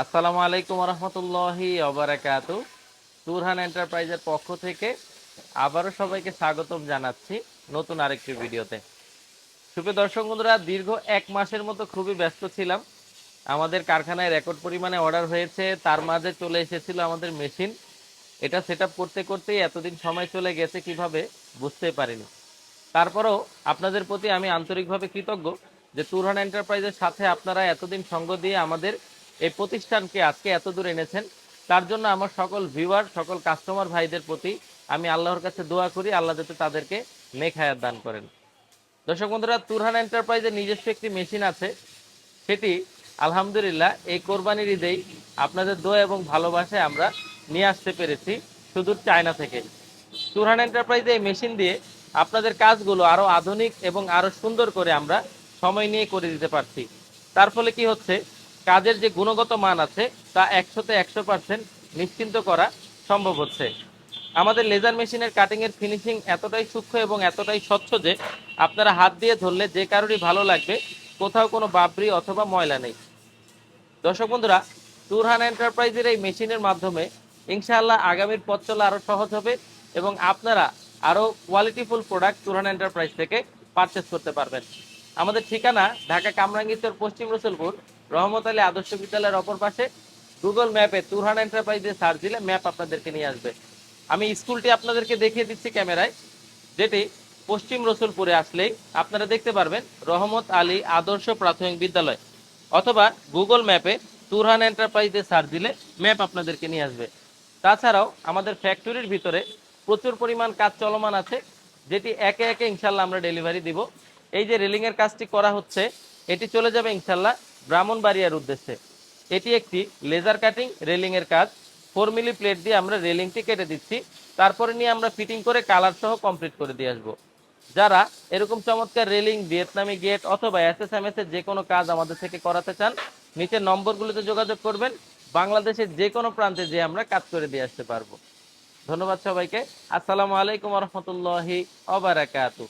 আসসালামু আলাইকুম রহমতুল্লাহি অবরাকাত তুরহান এন্টারপ্রাইজের পক্ষ থেকে আবারও সবাইকে স্বাগতম জানাচ্ছি নতুন আরেকটি ভিডিওতে। সুপ্রিয় দর্শক বন্ধুরা, দীর্ঘ এক মাসের মতো খুবই ব্যস্ত ছিলাম। আমাদের কারখানায় রেকর্ড পরিমাণে অর্ডার হয়েছে, তার মাঝে চলে এসেছিল আমাদের মেশিন। এটা সেট করতে করতেই এতদিন সময় চলে গেছে কীভাবে বুঝতে পারিনি। তারপরেও আপনাদের প্রতি আমি আন্তরিকভাবে কৃতজ্ঞ যে তুরহান এন্টারপ্রাইজের সাথে আপনারা এতদিন সঙ্গ দিয়ে আমাদের এই প্রতিষ্ঠানকে আজকে এত দূর এনেছেন। তার জন্য আমার সকল ভিউয়ার সকল কাস্টমার ভাইদের প্রতি আমি আল্লাহর কাছে দোয়া করি, আল্লাহ যাতে তাদেরকে নেক হায়াত দান করেন। দর্শক বন্ধুরা, তুরহান এন্টারপ্রাইজের নিজস্ব একটি মেশিন আছে। সেটি আলহামদুলিল্লাহ এই কোরবানির ঈদেই আপনাদের দোয়া এবং ভালোবাসায় আমরা নিয়ে আসতে পেরেছি সুদূর চায়না থেকে। তুরহান এন্টারপ্রাইজে এই মেশিন দিয়ে আপনাদের কাজগুলো আরও আধুনিক এবং আরও সুন্দর করে আমরা সময় নিয়ে করে দিতে পারছি। তার ফলে কি হচ্ছে কাজের যে গুণগত মান আছে, তা একশোতে একশো পার্সেন্ট নিশ্চিন্ত করা সম্ভব হচ্ছে। আমাদের লেজার মেশিনের কাটিংয়ের ফিনিশিং এতটাই সূক্ষ্ম এবং এতটাই স্বচ্ছ যে, আপনারা হাত দিয়ে ধরলে যে কারোরই ভালো লাগবে, কোথাও কোনো বাবরি অথবা ময়লা নেই। দর্শক বন্ধুরা, তুরহান এন্টারপ্রাইজের এই মেশিনের মাধ্যমে ইনশাআল্লাহ আগামীর পথ চলা আরও সহজ হবে এবং আপনারা আরও কোয়ালিটিফুল প্রোডাক্ট তুরহান এন্টারপ্রাইজ থেকে পারচেস করতে পারবেন। আমাদের ঠিকানা ঢাকা কামরাঙ্গীরচর পশ্চিম রসুলপুর। রহমত আলী আদর্শ বিদ্যালয়ের অপর পাশে গুগল ম্যাপে তুরহান এন্টারপ্রাইজে সার্চ দিলে ম্যাপ আপনাদেরকে নিয়ে আসবে। আমি স্কুলটি আপনাদেরকে দেখিয়ে দিচ্ছি ক্যামেরায়, যেটি পশ্চিম রসুলপুরে আসলেই আপনারা দেখতে পারবেন রহমত আলী আদর্শ প্রাথমিক বিদ্যালয়, অথবা গুগল ম্যাপে তুরহান এন্টারপ্রাইজে সার্চ দিলে ম্যাপ আপনাদেরকে নিয়ে আসবে। তাছাড়াও আমাদের ফ্যাক্টরির ভিতরে প্রচুর পরিমাণ কাজ চলমান আছে, যেটি একে একে ইনশাল্লাহ আমরা ডেলিভারি দিব। এই যে রেলিংয়ের কাজটি করা হচ্ছে, এটি চলে যাবে ইনশাল্লাহ ব্রাহ্মণবাড়িয়ার উদ্দেশ্যে। এটি একটি লেজার কাটিং রেলিংয়ের কাজ। ফোর মিলি প্লেট দিয়ে আমরা রেলিংটি কেটে দিচ্ছি। তারপরে নিয়ে আমরা ফিটিং করে কালার সহ কমপ্লিট করে দিয়ে আসব। যারা এরকম চমৎকার রেলিং ভিয়েতনামি গেট অথবা এস এস এম এস এর যে কোনো কাজ আমাদের থেকে করাতে চান, নিচের নম্বরগুলোতে যোগাযোগ করবেন। বাংলাদেশের যে কোনো প্রান্তে যে আমরা কাজ করে দিয়ে আসতে পারব। ধন্যবাদ সবাইকে। আসসালামু আলাইকুম রহমতুল্লাহি অবরাকাতু